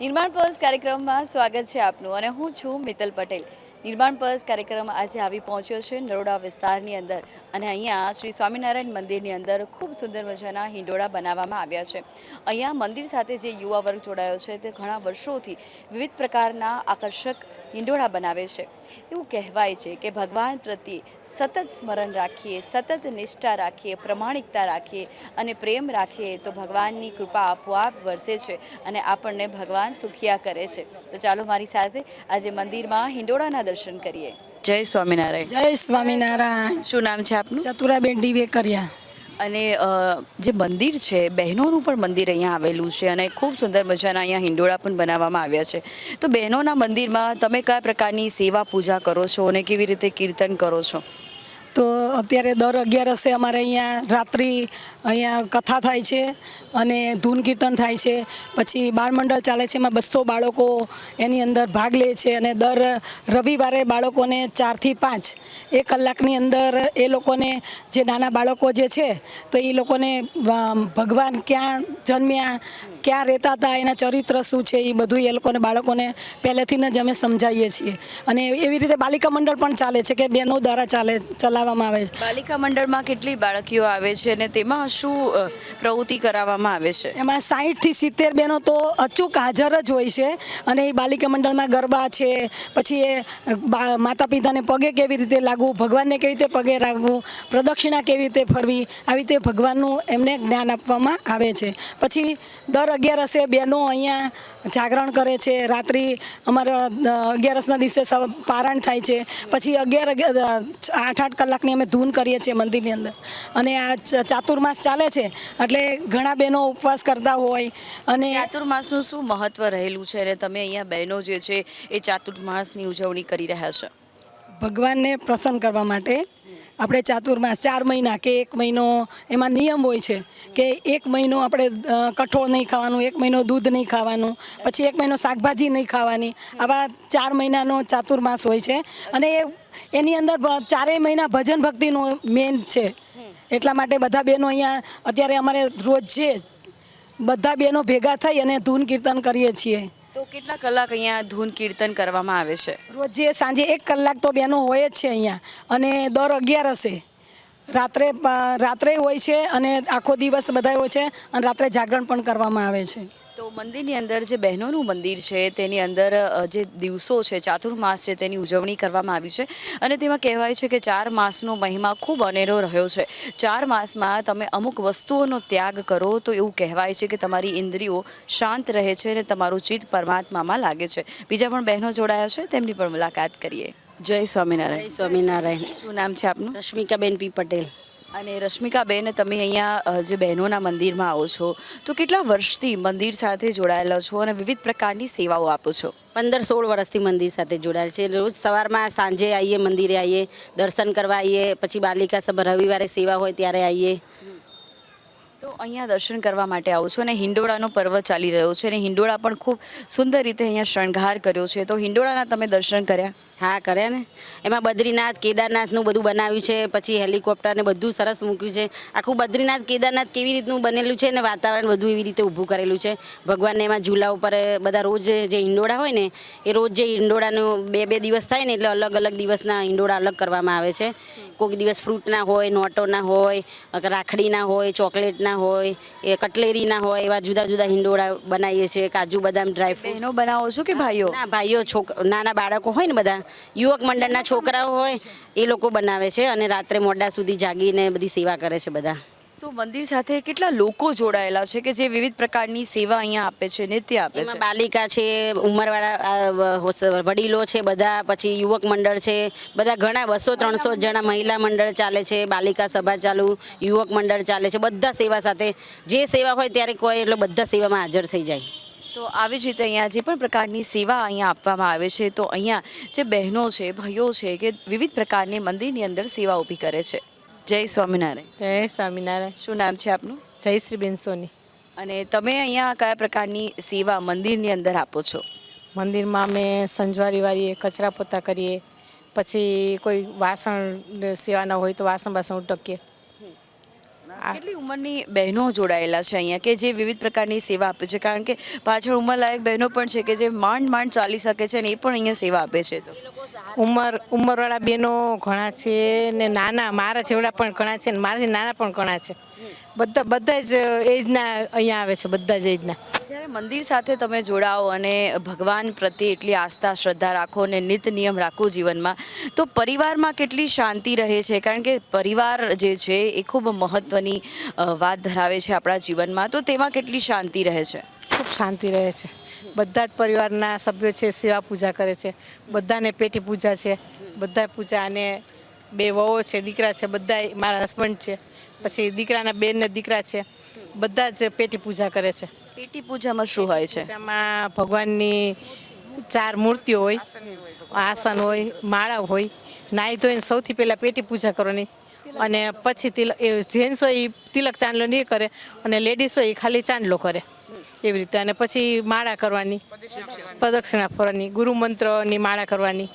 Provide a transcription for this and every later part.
નિર્માણ પર્સ કાર્યક્રમમાં સ્વાગત છે આપનું અને હું છું મિત્તલ પટેલ. નિર્માણ પર્સ કાર્યક્રમ આજે આવી પહોંચ્યો છે નરોડા વિસ્તારની અંદર અને અહીંયા શ્રી સ્વામિનારાયણ મંદિરની અંદર ખૂબ સુંદર મજાના હિંડોળા બનાવવામાં આવ્યા છે. અહીંયા મંદિર સાથે જે યુવા વર્ગ જોડાયો છે તે ઘણા વર્ષોથી વિવિધ પ્રકારના આકર્ષક હિંડોળા બનાવે છે. એવું કહેવાય છે કે ભગવાન પ્રત્યે સતત સ્મરણ રાખીએ સતત નિષ્ઠા રાખીએ પ્રમાણિકતા રાખીએ અને પ્રેમ રાખીએ તો ભગવાનની કૃપા આપોઆપ વરસે છે અને આપણને ભગવાન સુખિયા કરે છે. તો ચાલો મારી સાથે આજે મંદિરમાં હિંડોળાના દર્શન કરીએ. જય સ્વામિનારાયણ. જય સ્વામિનારાયણ. શું નામ છે આપનું? ચતુરાબેન ડીવે કર્યા. અને જે મંદિર છે બહેનોનું પણ મંદિર અહીંયા આવેલું છે અને ખૂબ સુંદર મજાના અહીંયા હિંડોળા પણ બનાવવામાં આવ્યા છે. તો બહેનોના મંદિરમાં તમે કયા પ્રકારની સેવા પૂજા કરો છો અને કેવી રીતે કીર્તન કરો છો? તો અત્યારે દર અગિયારસે અમારે અહીંયા રાત્રિ અહીંયા કથા થાય છે અને ધૂન કીર્તન થાય છે. પછી બાળમંડળ ચાલે છે, એમાં બસો બાળકો એની અંદર ભાગ લે છે અને દર રવિવારે બાળકોને ચારથી પાંચ એક કલાકની અંદર એ લોકોને જે નાના બાળકો જે છે, તો એ લોકોને ભગવાન ક્યાં જન્મ્યા, ક્યાં રહેતા હતા, એના ચરિત્ર શું છે, એ બધું એ લોકોને બાળકોને પહેલેથી જ અમે સમજાવીએ છીએ. અને એવી રીતે બાલિકા મંડળ પણ ચાલે છે કે બહેનો દ્વારા ચાલે ચલાવવામાં આવે છે. બાલિકા મંડળમાં કેટલી બાળકીઓ આવે છે અને તેમાં શું પ્રવૃત્તિ કરાવવામાં આવે છે? એમાં સાહીઠથી સિત્તેર બહેનો તો અચૂક હાજર જ હોય છે અને એ બાલિકા મંડળમાં ગરબા છે પછી એ માતા પિતાને પગે કેવી રીતે લાગવું ભગવાનને કેવી રીતે પગે લાગવું પ્રદક્ષિણા કેવી રીતે ફરવી આવી રીતે ભગવાનનું એમને જ્ઞાન આપવામાં આવે છે. પછી દર અગિયારસે બહેનો અહીંયા જાગરણ કરે છે રાત્રિ અમારા અગિયારસના દિવસે પારણ થાય છે પછી અગિયાર આઠ આઠ આઠ કલાકની અમે ધૂન કરીએ છીએ મંદિરની અંદર. અને આ ચાતુર્માસ ચાલે છે એટલે ઘણા બહેનો ઉપવાસ કરતા હોય અને ચાતુર્માસનું શું મહત્વ રહેલું છે? અને તમે અહીંયા બહેનો જે છે એ ચાતુર્માસની ઉજવણી કરી રહ્યા છો. ભગવાનને પ્રસન્ન કરવા માટે આપણે ચાતુર્માસ ચાર મહિના કે એક મહિનો એમાં નિયમ હોય છે કે એક મહિનો આપણે કઠોળ નહીં ખાવાનું એક મહિનો દૂધ નહીં ખાવાનું પછી એક મહિનો શાકભાજી નહીં ખાવાની. આવા ચાર મહિનાનો ચાતુર્માસ હોય છે. અને એ એની અંદર ચારેય મહિના ભજન ભક્તિનો મેન છે. એટલા માટે બધા બહેનો અહીંયા અત્યારે અમારે રોજ છે બધા બહેનો ભેગા થઈ અને ધૂન કીર્તન કરીએ છીએ. તો કેટલા કલાક અહીંયા ધૂન કીર્તન કરવામાં આવે છે? રોજે સાંજે એક કલાક તો બહેનો હોય જ છે અહીંયા. અને દર અગિયાર હશે રાત્રે રાત્રે હોય છે અને આખો દિવસ બધા હોય છે અને રાત્રે જાગરણ પણ કરવામાં આવે છે. તો મંદિરની અંદર જે બહેનોનું મંદિર છે તેની અંદર જે દિવસો છે ચાતુર્માસ છે તેની ઉજવણી કરવામાં આવી છે. અને તેમાં કહેવાય છે કે ચાર માસનો મહિમા ખૂબ અનેરો રહ્યો છે. ચાર માસમાં તમે અમુક વસ્તુઓનો ત્યાગ કરો તો એવું કહેવાય છે કે તમારી ઇન્દ્રિયો શાંત રહે છે અને તમારું ચિત્ત પરમાત્મામાં લાગે છે. બીજા પણ બહેનો જોડાયા છે તેમની પણ મુલાકાત કરીએ. જય સ્વામિનારાયણ. સ્વામિનારાયણ. શું નામ છે આપનું? રશ્મિકાબેન પી પટેલ. અને રશ્મિકાબેન તમે અહીંયા જે બહેનોના મંદિરમાં આવો છો તો કેટલા વર્ષથી મંદિર સાથે જોડાયેલા છો અને વિવિધ પ્રકારની સેવાઓ આપો છો? પંદર સોળ વર્ષથી મંદિર સાથે જોડાયેલ છે. રોજ સવારમાં સાંજે આવીએ મંદિરે આવીએ દર્શન કરવા આવીએ પછી બાલિકા સભા રવિવારે સેવા હોય ત્યારે આવીએ તો અહીંયા દર્શન કરવા માટે આવો છો અને હિંડોળાનો પર્વ ચાલી રહ્યો છે અને હિંડોળા પણ ખૂબ સુંદર રીતે અહીંયા શણગાર કર્યો છે. તો હિંડોળાના તમે દર્શન કર્યા? હા કરે ને. એમાં બદ્રીનાથ કેદારનાથનું બધું બનાવ્યું છે પછી હેલિકોપ્ટર ને બધું સરસ મૂક્યું છે. આખું બદ્રીનાથ કેદારનાથ કેવી રીતનું બનેલું છે ને વાતાવરણ બધું એવી રીતે ઊભું કરેલું છે. ભગવાનને એમાં ઝૂલા ઉપર બધા રોજ જે ઈંડોળા હોય ને એ રોજ જે ઈંડોળાનું બે બે દિવસ થાય ને એટલે અલગ અલગ દિવસના ઇંડોળા અલગ કરવામાં આવે છે. કોઈક દિવસ ફ્રૂટના હોય નોટોના હોય રાખડીના હોય ચોકલેટના હોય એ કટલેરીના હોય એવા જુદા જુદા હિંડોળા બનાવીએ છીએ કાજુ બદામ ડ્રાયફ્રૂટ બહેનો બનાવો છો કે ભાઈઓ? ના ભાઈઓ છોક નાના બાળકો હોય ને બધા યુવક મંડળના છોકરાઓ હોય એ લોકો બનાવે છે અને રાત્રે મોડા સુધી જાગીને બધી સેવા કરે છે બધા. તો મંદિર સાથે કેટલા લોકો જોડાયેલા છે કે જે વિવિધ પ્રકારની સેવા અહીંયા આપે છે નિત્ય આપે છે? બાલિકા છે ઉંમરવાળા વડીલો છે બધા પછી યુવક મંડળ છે બધા ઘણા બસો ત્રણસો જણા મહિલા મંડળ ચાલે છે બાલિકા સભા ચાલુ યુવક મંડળ ચાલે છે બધા સેવા સાથે. જે સેવા હોય ત્યારે કોઈ એટલે બધા સેવામાં હાજર થઈ જાય. તો આવી જ રીતે અહીંયા જે પણ પ્રકારની સેવા અહીંયા આપવામાં આવે છે તો અહીંયા જે બહેનો છે ભાઈઓ છે કે વિવિધ પ્રકારની મંદિરની અંદર સેવા ઊભી કરે છે. જય સ્વામિનારાયણ. જય સ્વામિનારાયણ. શું નામ છે આપનું? જયશ્રીબેન સોની. અને તમે અહીંયા કયા પ્રકારની સેવા મંદિરની અંદર આપો છો? મંદિરમાં અમે સંજવારી વાળીએ કચરા પોતા કરીએ પછી કોઈ વાસણ સેવાના હોય તો વાસણ બાસણ ઉટકીએ. કેટલી ઉંમરની બહેનો જોડાયેલા છે અહીંયા કે જે વિવિધ પ્રકારની સેવા આપે છે? કારણ કે પાછળ ઉંમરલાયક બહેનો પણ છે કે જે માંડ માંડ ચાલી શકે છે અને એ પણ અહીંયા સેવા આપે છે તો. ઉંમર ઉંમરવાળા બહેનો ઘણા છે ને નાના મારા જેવડા પણ ઘણા છે ને મારાથી નાના પણ ઘણા છે. બધા બધા જ એજના અહીંયા આવે છે બધા જ એજના. જ્યારે મંદિર સાથે તમે જોડાઓ અને ભગવાન પ્રત્યે એટલી આસ્થા શ્રદ્ધા રાખો અને નિત નિયમ રાખો જીવનમાં તો પરિવારમાં કેટલી શાંતિ રહે છે? કારણ કે પરિવાર જે છે એ ખૂબ મહત્ત્વની વાત ધરાવે છે આપણા જીવનમાં. તો તેમાં કેટલી શાંતિ રહે છે? ખૂબ શાંતિ રહે છે. બધા જ પરિવારના સભ્યો છે સેવા પૂજા કરે છે. બધાને પેટી પૂજા છે. બધા પૂજા અને બે વહુઓ છે દીકરા છે બધા મારા હસબન્ડ છે. પછી દીકરાના બેન ને દીકરા છે બધા જ પેટી પૂજા કરે છે. પેટી પૂજામાં શું હોય છે? એમાં ભગવાનની ચાર મૂર્તિઓ હોય આસન હોય માળા હોય નાહી ધોઈને સૌથી પહેલાં પેટી પૂજા કરવાની. અને પછી તિલક એ જેન્ટ્સ હોય એ તિલક ચાંદલો નહીં કરે અને લેડીઝ હોય એ ખાલી ચાંદલો કરે. એવી રીતે. અને પછી માળા કરવાની પ્રદક્ષિણા ફરવાની ગુરુ મંત્રની માળા કરવાની.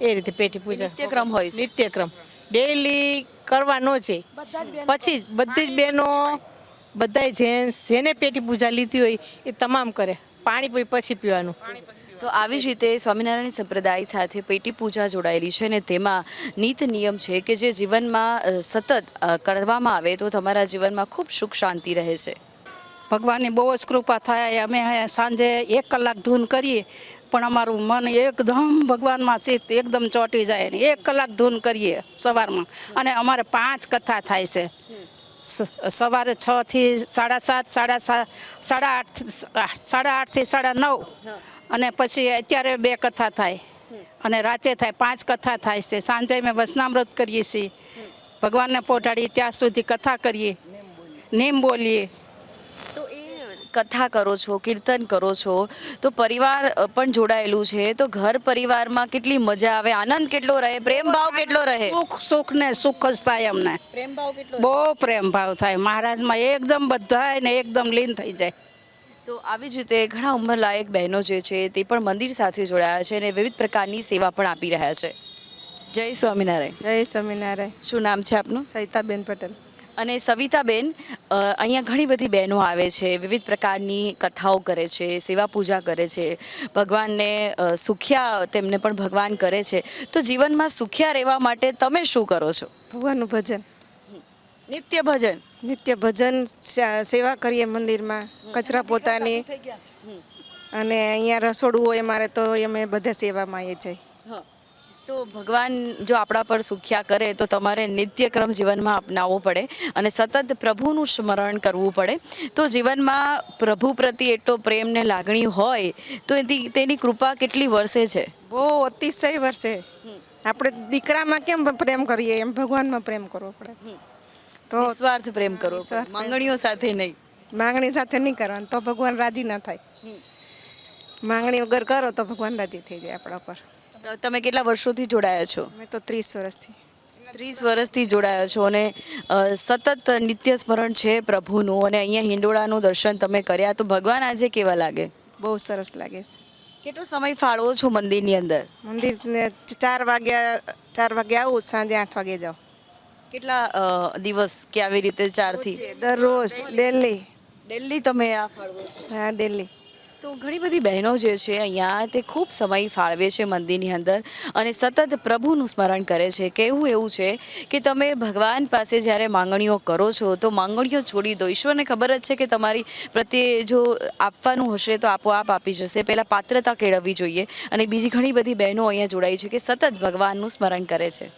એ રીતે પેટી પૂજા. નિત્યક્રમ હોય છે. નિત્યક્રમ. ડેઈલી કરવાનો છે. પછી જ બધી જ બહેનો બધાય જેન્ટ્સ જેને પેટી પૂજા લીધી હોય એ તમામ કરે. પાણી પછી પીવાનું. તો આવી જ રીતે સ્વામિનારાયણ સંપ્રદાય સાથે પેટી પૂજા જોડાયેલી છે ને તેમાં નીત નિયમ છે કે જે જીવનમાં સતત કરવામાં આવે તો તમારા જીવનમાં ખૂબ સુખ શાંતિ રહે છે. ભગવાનની બહુ જ કૃપા થાય. અમે સાંજે એક કલાક ધૂન કરીએ પણ અમારું મન એકદમ ભગવાનમાં ચિત્ત એકદમ ચોંટી જાય ને એક કલાક ધૂન કરીએ સવારમાં. અને અમારે પાંચ કથા થાય છે. સવારે છ થી સાડા સાત સાડા સાત સાડા આઠ સાડા આઠથી સાડા નવ. અને પછી અત્યારે બે કથા થાય. અને રાતે થાય પાંચ કથા થાય છે. સાંજે અમે વચનામૃત કરીએ છીએ. ભગવાનને પહોંચાડીએ ત્યાં સુધી કથા કરીએ. નેમ બોલીએ. કથા કરો છો કીર્તન કરો છો તો પરિવાર પણ જોડાયેલું છે. તો ઘર પરિવારમાં કેટલી મજા આવે આનંદ કેટલો રહે પ્રેમ ભાવ કેટલો રહે? સુખ સુખ ને સુખ જ થાય અમને. પ્રેમ ભાવ કેટલો બહુ પ્રેમ ભાવ થાય. મહારાજમાં એકદમ બધા ને એકદમ લીન થઈ જાય. તો આવી જ રીતે ઘણા ઉંમરલાયક બહેનો જે છે તે પણ મંદિર સાથે જોડાયા છે અને વિવિધ પ્રકારની સેવા પણ આપી રહ્યા છે. જય સ્વામિનારાયણ. જય સ્વામિનારાયણ. શું નામ છે આપનું? સવિતાબેન પટેલ. અને સવિતાબેન અહીંયા ઘણી બધી બહેનો આવે છે વિવિધ પ્રકારની કથાઓ કરે છે સેવા પૂજા કરે છે. ભગવાનને સુખ્યા તેમને પણ ભગવાન કરે છે. તો જીવનમાં સુખ્યા રહેવા માટે તમે શું કરો છો? ભગવાનનું ભજન. નિત્ય ભજન? નિત્ય ભજન સેવા કરીએ મંદિરમાં કચરા પોતાની. અને અહીંયા રસોડું હોય મારે તો અમે બધા સેવામાં છીએ. હા. તો ભગવાન જો આપણા પર સુખ્યા કરે તો તમારે નિત્યક્રમ જીવનમાં અપનાવવો પડે અને સતત પ્રભુનું સ્મરણ કરવું પડે. તો જીવનમાં પ્રભુ પ્રત્યે એટલો પ્રેમ ને લાગણી હોય તો એની તેની કૃપા કેટલી વર્ષે છે? બહુ અતિશય વર્ષે. આપણે દીકરામાં કેમ પ્રેમ કરીએ? એમ ભગવાનમાં પ્રેમ કરવો પડે. તો સ્વાર્થ પ્રેમ કરો નિસ્વાર્થ માંગણીઓ સાથે નહીં. માંગણી સાથે નહીં કરવાનું. તો ભગવાન રાજી ના થાય. માંગણી વગર કરો તો ભગવાન રાજી થઈ જાય આપણા પર. તમે કેટલા વર્ષોથી જોડાયા છો? મેં તો ત્રીસ વર્ષથી. ત્રીસ વર્ષથી જોડાયા છો અને સતત નિત્ય સ્મરણ છે પ્રભુનું અને અહીંયા હિંડોળાનું દર્શન તમે કર્યા. તો ભગવાન આજે કેવા લાગે? બહુ સરસ લાગે છે. કેટલો સમય ફાળવો છો મંદિરની અંદર? મંદિર ચાર વાગ્યા ચાર વાગે આવું સાંજે આઠ વાગે જાઉં કેટલા દિવસ કે આવી રીતે ચારથી? દરરોજ ડેલી. ડેલી તમે આ ફાળવો છો? હા ડેલી. તો ઘણી બધી બહેનો જે છે અહીંયા તે ખૂબ સમય ફાળવે છે મંદિરની અંદર અને સતત પ્રભુનું સ્મરણ કરે છે. કહેવું એવું છે કે તમે ભગવાન પાસે જ્યારે માંગણીઓ કરો છો તો માંગણીઓ છોડી દો. ઈશ્વરને ખબર જ છે કે તમારી પ્રત્યે જો આપવાનું હશે તો આપોઆપ આપી જશે. પહેલાં પાત્રતા કેળવવી જોઈએ અને બીજી ઘણી બધી બહેનો અહીંયા જોડાઈ છે કે સતત ભગવાનનું સ્મરણ કરે છે.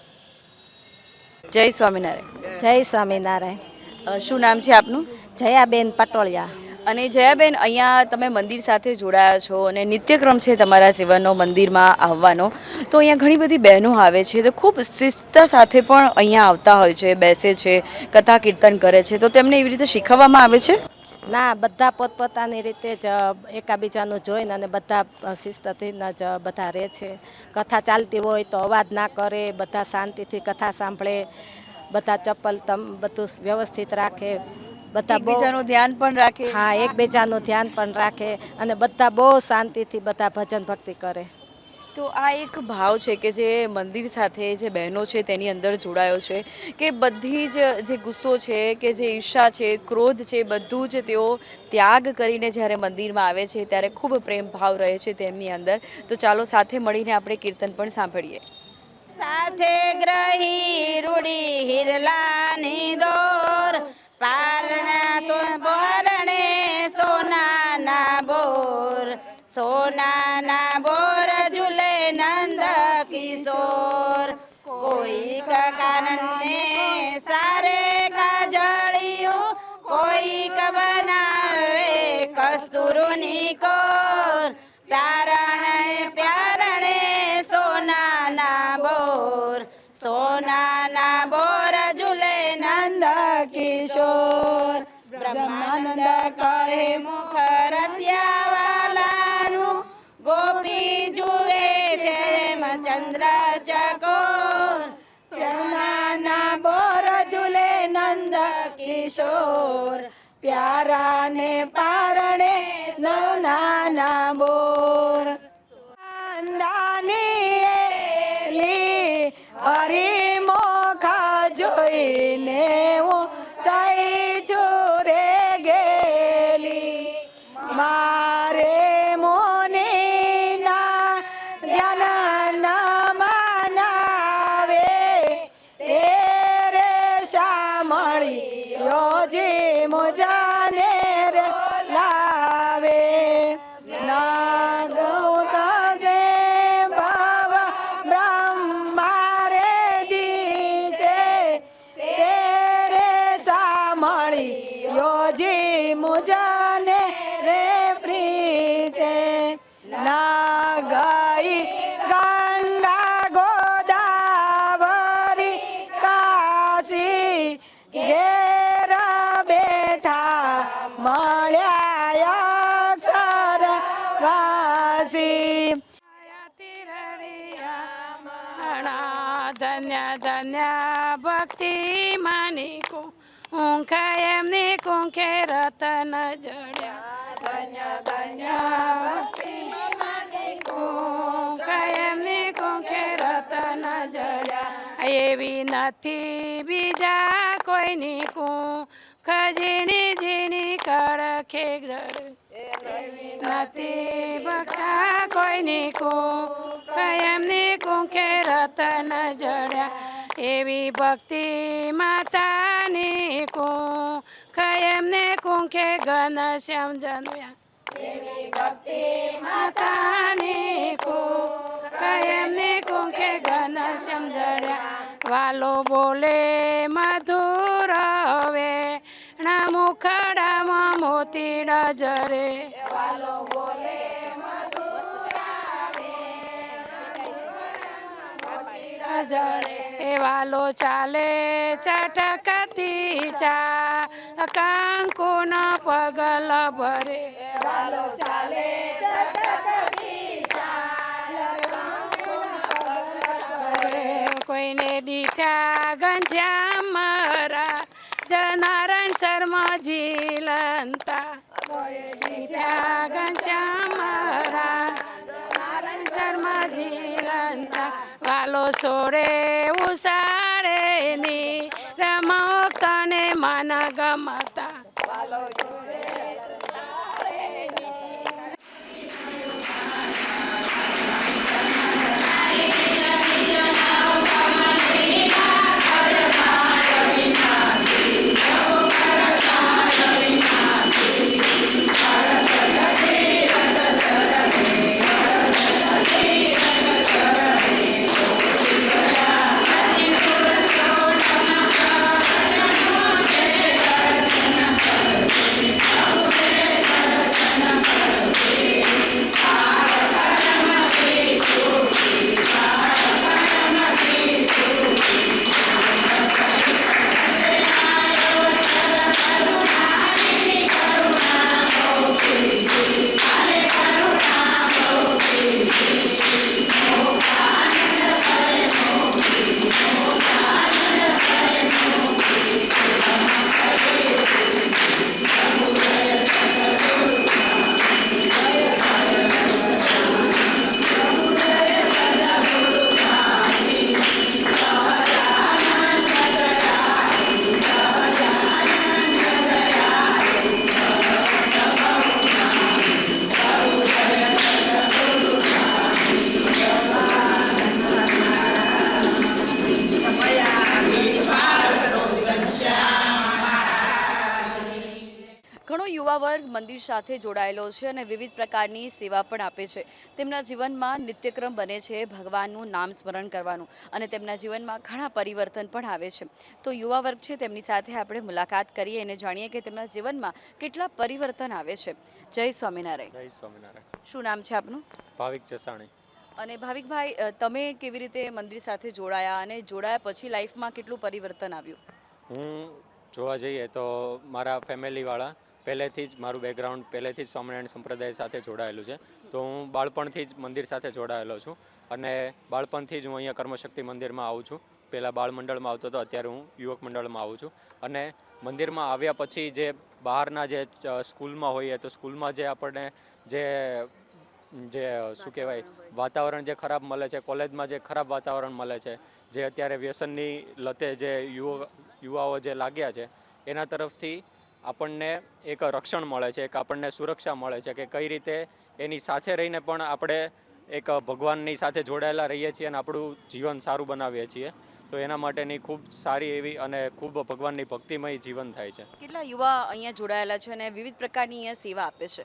જય સ્વામિનારાયણ. જય સ્વામિનારાયણ. શું નામ છે આપનું? જયાબેન પટોળિયા. અને જયાબેન, અહીંયા તમે મંદિર સાથે જોડાયા છો અને નિત્યક્રમ છે તમારા જીવનનો મંદિરમાં આવવાનો. તો અહીંયા ઘણી બધી બહેનો આવે છે, તો ખૂબ શિસ્ત સાથે પણ અહીંયા આવતા હોય છે, બેસે છે, કથા કીર્તન કરે છે. તો તેમને એવી રીતે શીખવવામાં આવે છે? ના, બધા પોતપોતાની રીતે જ એકાબીજાનું જોઈને અને બધા શિસ્તથી જ બધા રહે છે. કથા ચાલતી હોય તો અવાજ ના કરે, બધા શાંતિથી કથા સાંભળે, બધા ચપ્પલ તમ, બધું વ્યવસ્થિત રાખે. બધા બહુ એકબીજાનું ધ્યાન પણ રાખે. હા એકબીજાનું ધ્યાન પણ રાખે અને બધા બહુ શાંતિથી બધા ભજન ભક્તિ કરે. તો આ એક ભાવ છે કે જે મંદિર સાથે જે બહેનો છે તેની અંદર જોડાયો છે કે બધી જ જે ગુસ્સો છે કે જે ઈર્ષા છે ક્રોધ છે બધું જ તેઓ ત્યાગ કરીને જ્યારે મંદિરમાં આવે છે ત્યારે ખૂબ પ્રેમ ભાવ રહે છે તેમની અંદર. તો ચાલો સાથે મળીને આપણે કીર્તન પણ સાંભળીએ. સાથે ગ્રહી રૂડી હિરલાની દોર પારણા સો બોરણે સોનાના બોર સોનાના બોર ઝૂલે નંદ કિશોર કોઈ કાનનને સારે કાજળિયું કોઈક બનાવે કસ્તુરુની કોર કહે મુખ રસ્યાવાલાનું ગોપી જુએ છે ચંદ્ર ચકોર સોનાના બોર ઝૂલે નંદ કિશોર. પ્યારા ને પારણે નાના બોર. હરી મોખા જોઈને હું સામળી યોજી મુજાને એમની કોંખે રતન જડ્યા? ધન્ય ધન્ય ભક્તિ એમની કુંખે રતન જડ્યા? એવી નથી બીજા કોઈની કું. ખજીણી ઝીણી કડખે ઘર નથી ભક્તા કોઈની કું. એમની કુંખે રતન જડ્યા? એવી ભક્તિ માતાની કું. એમને કુંખે ઘન શ્યામ જન્મ્યા. એવી ભક્તિ માતાની કું એમને કુંખે ઘન શ્યામ જન્મ્યા. વાલો બોલે મધુર હવે ના મુખડામાં મોતીડા જરે એ વાલો ચાલે ચટકતી ચા કાંકો ના પગલ ભરે. વાલો ચાલે કોઈને દીઠા ગંજા મરા જનારાયણ શર્મા જીલંતા દીઠા ગંજા મરા જનારાયણ શર્મા જીલંતા વાલો સોરે ઉસારે ની રમો તને મન ગમતા યુવા મંદિર સાથે જોડાયેલો છે અને વિવિધ પ્રકારની સેવા પણ આપે છે. તેમના જીવનમાં નિત્યક્રમ બને છે ભગવાનનું નામ સ્મરણ કરવાનું અને તેમના જીવનમાં ઘણા પરિવર્તન પણ આવે છે. તો યુવા વર્ગ છે તેમની સાથે આપણે મુલાકાત કરીએ અને જાણીએ કે તેમના જીવનમાં કેટલા પરિવર્તન આવે છે. જય સ્વામિનારાયણ. જય સ્વામિનારાયણ. શું નામ છે આપનું? ભાવિક જસાણી. અને ભાવિકભાઈ તમે કેવી રીતે મંદિર સાથે જોડાયા અને જોડાયા પછી લાઈફમાં કેટલું પરિવર્તન આવ્યું? હું જોવા જઈએ તો મારા ફેમિલીવાળા પહેલેથી જ મારું બેકગ્રાઉન્ડ પહેલેથી જ સ્વામિનારાયણ સંપ્રદાય સાથે જોડાયેલું છે. તો હું બાળપણથી જ મંદિર સાથે જોડાયેલો છું અને બાળપણથી જ હું અહીંયા કર્મશક્તિ મંદિરમાં આવું છું. પહેલાં બાળ મંડળમાં આવતો હતો, અત્યારે હું યુવક મંડળમાં આવું છું. અને મંદિરમાં આવ્યા પછી જે બહારના જે સ્કૂલમાં હોઈએ તો સ્કૂલમાં જે આપણને જે જે, શું કહેવાય, વાતાવરણ જે ખરાબ મળે છે, કોલેજમાં જે ખરાબ વાતાવરણ મળે છે, જે અત્યારે વ્યસનની લતે જે યુવા, યુવાઓ જે લાગ્યા છે, એના તરફથી આપણને એક રક્ષણ મળે છે એક આપણને સુરક્ષા મળે છે કે કઈ રીતે એની સાથે રહીને પણ આપણે એક ભગવાનની સાથે જોડાયેલા રહીએ છીએ અને આપણું જીવન સારું બનાવીએ છીએ. તો એના માટેની ખૂબ સારી એવી અને ખૂબ ભગવાનની ભક્તિમય જીવન થાય છે. કેટલા યુવા અહીંયા જોડાયેલા છે અને વિવિધ પ્રકારની અહીંયા સેવા આપે છે?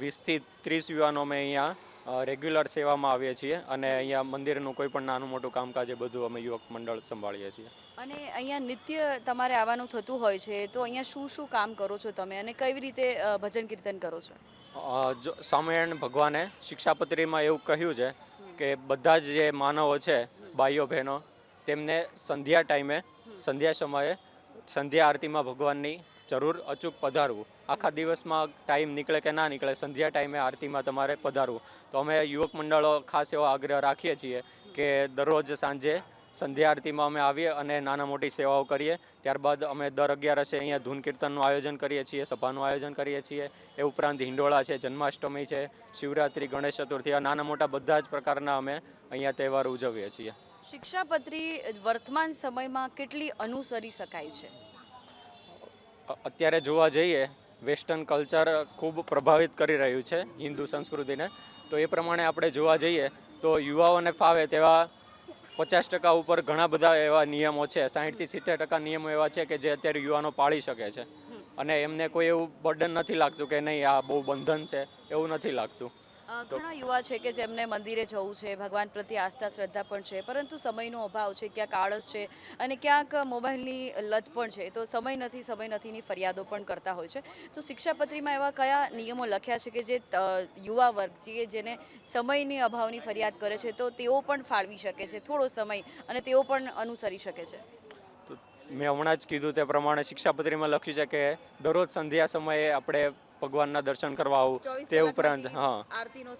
વીસથી ત્રીસ યુવાનો અમે અહીંયા રેગ્યુલર સેવામાં આવીએ છીએ અને અહીંયા મંદિરનું કોઈ પણ નાનું મોટું કામકાજ એ બધું અમે યુવક મંડળ સંભાળીએ છીએ. અને અહીંયા નિત્ય તમારે આવવાનું થતું હોય છે તો અહીંયા શું શું કામ કરો છો તમે અને કેવી રીતે ભજન કીર્તન કરો છો? જો સ્વામિનારાયણ ભગવાને શિક્ષાપત્રીમાં એવું કહ્યું છે કે બધા જ જે માનવો છે ભાઈઓ બહેનો તેમને સંધ્યા ટાઈમે સંધ્યા સમયે સંધ્યા આરતીમાં ભગવાનની જરૂર અચૂક પધારવું. આખા દિવસમાં ટાઈમ નીકળે કે ના નીકળે, સંધ્યા ટાઈમે આરતીમાં તમારે પધારવું. તો અમે યુવક મંડળો ખાસ એવો આગ્રહ રાખીએ છીએ કે દરરોજ સાંજે સંધ્યા આરતીમાં અમે આવીએ અને નાના મોટી સેવાઓ કરીએ. ત્યારબાદ અમે દર અગિયારસે અહીંયા ધૂન કીર્તનનું આયોજન કરીએ છીએ, સભાનું આયોજન કરીએ છીએ. એ ઉપરાંત હિંડોળા છે, જન્માષ્ટમી છે, શિવરાત્રિ, ગણેશ ચતુર્થી, આ નાના મોટા બધા જ પ્રકારના અમે અહીંયા તહેવાર ઉજવીએ છીએ. શિક્ષાપત્રી વર્તમાન સમયમાં કેટલી અનુસરી શકાય છે? અત્યારે જોવા જઈએ વેસ્ટર્ન કલ્ચર ખૂબ પ્રભાવિત કરી રહ્યું છે હિન્દુ સંસ્કૃતિને. તો એ પ્રમાણે આપણે જોવા જઈએ તો યુવાઓને ફાવે તેવા પચાસ ટકા ઉપર ઘણા બધા એવા નિયમો છે. સાહીઠથી સિત્તેર ટકા નિયમો એવા છે કે જે અત્યારે યુવાનો પાળી શકે છે. અને એમને કોઈ એવું બર્ડન નથી લાગતું કે નહીં આ બહુ બંધન છે એવું નથી લાગતું. ઘણા યુવા છે કે જેમને મંદિરે જવું છે, ભગવાન પ્રત્યે આસ્થા, શ્રદ્ધા પણ છે, પરંતુ સમયનો અભાવ છે, ક્યાંક આળસ છે અને ક્યાંક મોબાઈલની લત પણ છે. તો સમય નથી, સમય નથીની ફરિયાદો પણ કરતા હોય છે. તો શિક્ષાપત્રીમાં એવા કયા નિયમો લખ્યા છે કે જે યુવા વર્ગ જે, જેને સમયની અભાવની ફરિયાદ કરે છે, તો તેઓ પણ ફાળવી શકે છે, થોડો સમય અને તેઓ પણ અનુસરી શકે છે? મેં હમણાં જ કીધું તે પ્રમાણે શિક્ષાપત્રીમાં લખ્યું છે કે દરરોજ સંધ્યા સમયે આપણે ભગવાનના દર્શન કરવા આવું તે ઉપરાંત હા.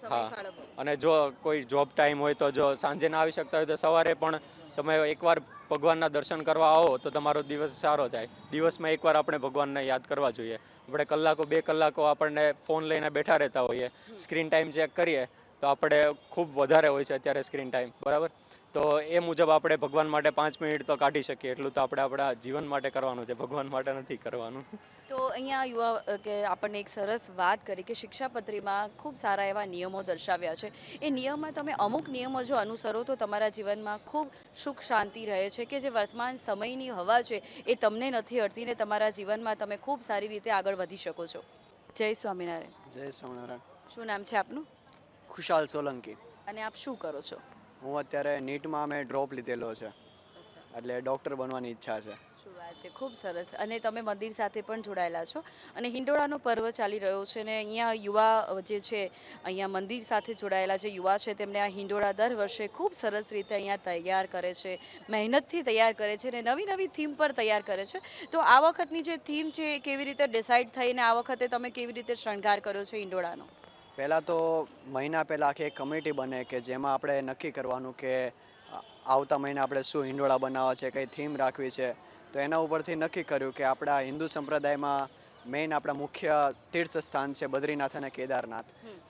હા. અને જો કોઈ જોબ ટાઈમ હોય તો જો સાંજે ના આવી શકતા હોય તો સવારે પણ તમે એકવાર ભગવાનના દર્શન કરવા આવો તો તમારો દિવસ સારો થાય. દિવસમાં એકવાર આપણે ભગવાનને યાદ કરવા જોઈએ. આપણે કલાકો બે કલાકો આપણને ફોન લઈને બેઠા રહેતા હોઈએ. સ્ક્રીન ટાઈમ ચેક કરીએ તો આપણે ખૂબ વધારે હોય છે અત્યારે સ્ક્રીન ટાઈમ બરાબર? તો એ મુજબ આપણે ભગવાન માટે પાંચ મિનિટ તો કાઢી શકીએ. એટલું તો આપણે આપણા જીવન માટે કરવાનું છે. ભગવાન માટે નથી કરવાનું. તો અહીંયા યુવા કે આપણને એક સરસ વાત કરી કે શિક્ષાપત્રીમાં ખૂબ સારા એવા નિયમો દર્શાવ્યા છે. એ નિયમમાં તમે અમુક નિયમો જો અનુસરો તો તમારા જીવનમાં ખૂબ સુખ શાંતિ રહે છે કે જે વર્તમાન સમયની હવા છે એ તમને નથી અડતી ને તમારા જીવનમાં તમે ખૂબ સારી રીતે આગળ વધી શકો છો. જય સ્વામિનારાયણ. જય સ્વામિનારાયણ. શું નામ છે આપનું? ખુશાલ સોલંકી. અને આપ શું કરો છો? હું અત્યારે નીટમાં મેં ડ્રોપ લીધેલો છે. એટલે ડૉક્ટર બનવાની ઈચ્છા છે. શું વાત છે ખૂબ સરસ. અને તમે મંદિર સાથે પણ જોડાયેલા છો. અને હિંડોળાનો પર્વ ચાલી રહ્યો છે અને અહીંયા યુવા જે છે અહીંયા મંદિર સાથે જોડાયેલા જે યુવા છે તેમને આ હિંડોળા દર વર્ષે ખૂબ સરસ રીતે અહીંયા તૈયાર કરે છે મહેનતથી તૈયાર કરે છે અને નવી નવી થીમ પર તૈયાર કરે છે. તો આ વખતની જે થીમ છે એ કેવી રીતે ડિસાઇડ થઈને આ વખતે તમે કેવી રીતે શણગાર કર્યો છે હિંડોળાનો? પહેલાં તો મહિના પહેલાં આખી એક કમિટી બને કે જેમાં આપણે નક્કી કરવાનું કે આવતા મહિને આપણે શું હિંડોળા બનાવવા છે, કઈ થીમ રાખવી છે. તો એના ઉપરથી નક્કી કર્યું કે આપણા હિન્દુ સંપ્રદાયમાં મેઇન આપણા મુખ્ય તીર્થ સ્થાન છે બદ્રીનાથ અને કેદારનાથ.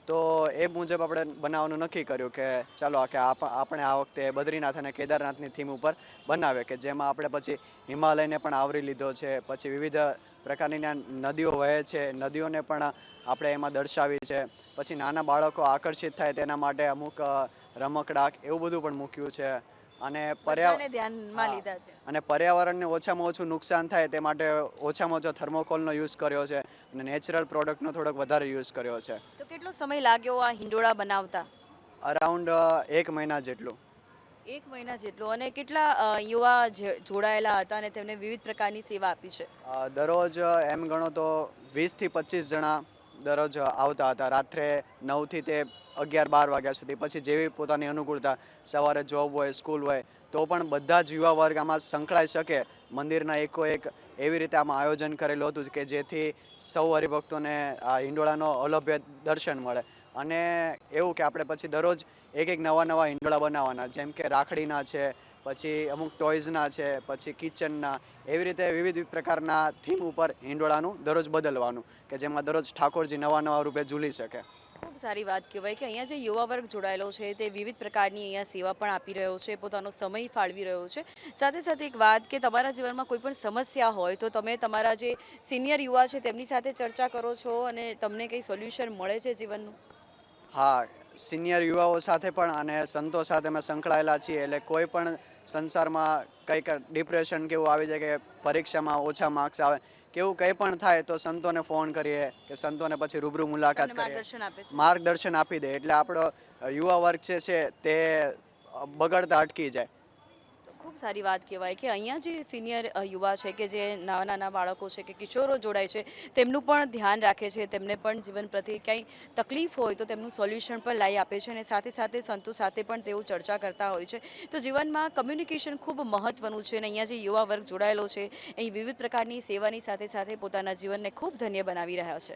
તો એ મુજબ આપણે બનાવવાનું નક્કી કર્યું કે ચાલો આ કે આપ- આપણે આ વખતે બદ્રીનાથ અને કેદારનાથની થીમ ઉપર બનાવે કે જેમાં આપણે પછી હિમાલયને પણ આવરી લીધો છે પછી વિવિધ પ્રકારની નદીઓ વહે છે નદીઓને પણ આપણે એમાં દર્શાવી છે પછી નાના બાળકો આકર્ષિત થાય તેના માટે અમુક રમકડાક રમકડા એવું બધું પણ મૂક્યું છે. અને પર્યાવરણ અને પર્યાવરણને ઓછામાં ઓછું નુકસાન થાય તે માટે ઓછામાં ઓછો થર્મોકોલનો યુઝ કર્યો છે અને નેચરલ પ્રોડક્ટનો થોડોક વધારે યુઝ કર્યો છે. તો કેટલો સમય લાગ્યો આ હિંડોળા બનાવતા? અરાઉન્ડ એક મહિના જેટલું. એક મહિના જેટલો. અને કેટલા યુવા જોડાયેલા હતા અને તેમને વિવિધ પ્રકારની સેવા આપી છે? દરરોજ એમ ગણો તો વીસથી પચીસ જણા દરરોજ આવતા હતા. રાત્રે નવથી તે અગિયાર બાર વાગ્યા સુધી. પછી જેવી પોતાની અનુકૂળતા, સવારે જોબ હોય સ્કૂલ હોય, તો પણ બધા જ યુવા વર્ગ આમાં સંકળાઈ શકે. મંદિરના એકો એક એવી રીતે આમાં આયોજન કરેલું હતું કે જેથી સૌ હરિભક્તોને આ હિંડોળાનો અલભ્ય દર્શન મળે. અને એવું કે આપણે પછી દરરોજ એક એક નવા નવા હિંડોળા બનાવવાના, જેમ કે રાખડીના છે, પછી અમુક ટોયઝના છે, પછી કિચનના એવી રીતે વિવિધ પ્રકારના થીમ ઉપર હિંડોળાનું દરરોજ બદલવાનું, કે જેમાં દરરોજ ઠાકોરજી નવા નવા રૂપે ઝૂલી શકે. સારી વાત કહેવાય કે અહીંયા જે યુવા વર્ગ જોડાયેલો છે તે વિવિધ પ્રકારની અહીંયા સેવા પણ આપી રહ્યો છે, પોતાનો સમય ફાળવી રહ્યો છે. સાથે સાથે એક વાત કે તમારા જીવનમાં કોઈ પણ સમસ્યા હોય તો તમે તમારા જે સિનિયર યુવા છે તેમની સાથે ચર્ચા કરો છો અને તમને કંઈ સોલ્યુશન મળે છે જીવનનું? હા, સિનિયર યુવાઓ સાથે પણ અને સંતો સાથે અમે સંકળાયેલા છીએ એટલે કોઈ પણ સંસારમાં કંઈક ડિપ્રેશન કેવું આવી જાય કે પરીક્ષામાં ઓછા માર્ક્સ આવે કે કઈ પણ થાય તો સંતોને ફોન કરીએ કે સંતોને પછી રૂબરૂ મુલાકાત કરીએ. માર્ગદર્શન આપે દે એટલે આપણો યુવા વર્ગ છે છે તે બગડતા અટકી જાય. ખૂબ સારી વાત કહેવાય કે અહીંયા જે સિનિયર યુવા છે કે જે નાના નાના બાળકો છે કે કિશોરો જોડાય છે, તેમનું પણ ધ્યાન રાખે છે, તેમને પણ જીવન પ્રત્યે ક્યાંય તકલીફ હોય તો તેમનું સોલ્યુશન પણ લાવી આપે છે અને સાથે સાથે સંતો સાથે પણ તેઓ ચર્ચા કરતા હોય છે. તો જીવનમાં કમ્યુનિકેશન ખૂબ મહત્વનું છે અને અહીંયા જે યુવા વર્ગ જોડાયેલો છે અહીં વિવિધ પ્રકારની સેવાની સાથે સાથે પોતાના જીવનને ખૂબ ધન્ય બનાવી રહ્યા છે.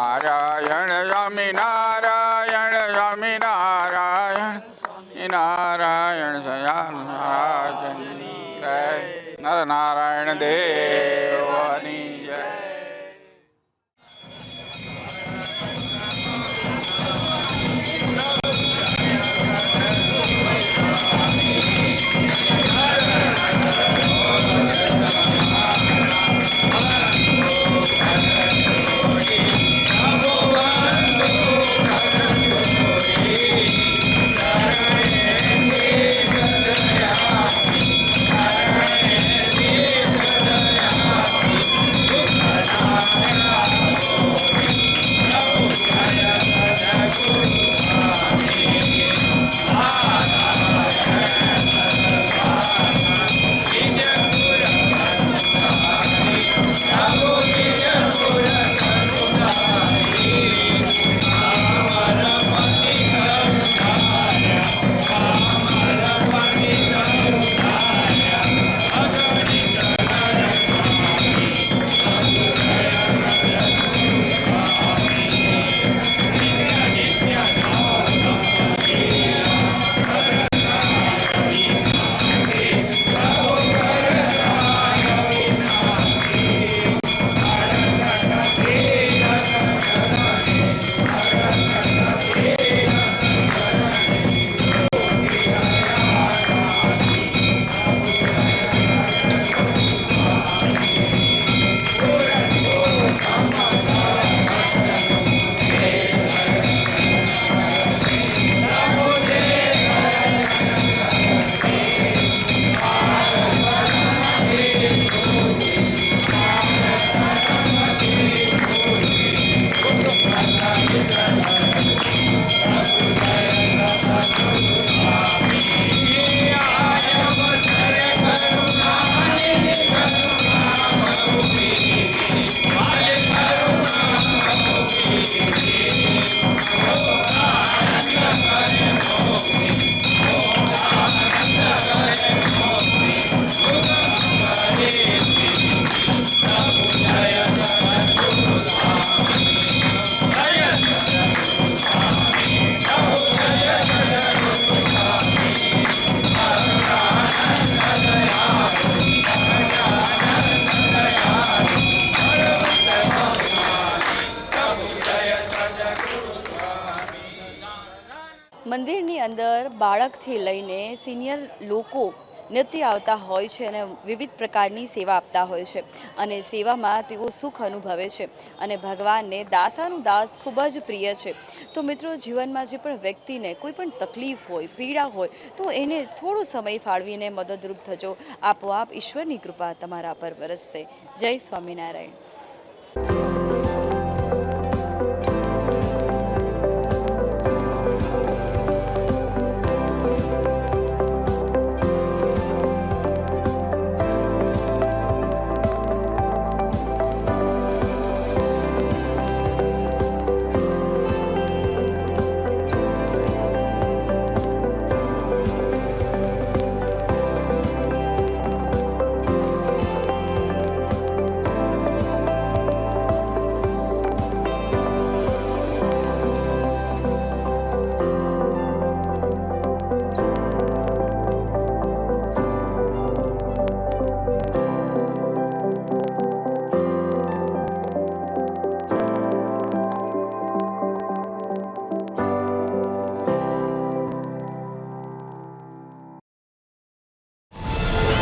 બાળકથી લઈને સિનિયર લોકો નથી આવતા હોય છે અને વિવિધ પ્રકારની સેવા આપતા હોય છે. અને સેવામાં તેઓ સુખ અનુભવે છે અને ભગવાનને દાસાનું દાસ ખૂબ જ પ્રિય છે. તો મિત્રો, જીવનમાં જે પણ વ્યક્તિને કોઈ પણ તકલીફ હોય, પીડા હોય, તો એને થોડો સમય ફાળવીને મદદરૂપ થજો. આપોઆપ ઈશ્વરની કૃપા તમારા પર વરસશે. જય સ્વામિનારાયણ.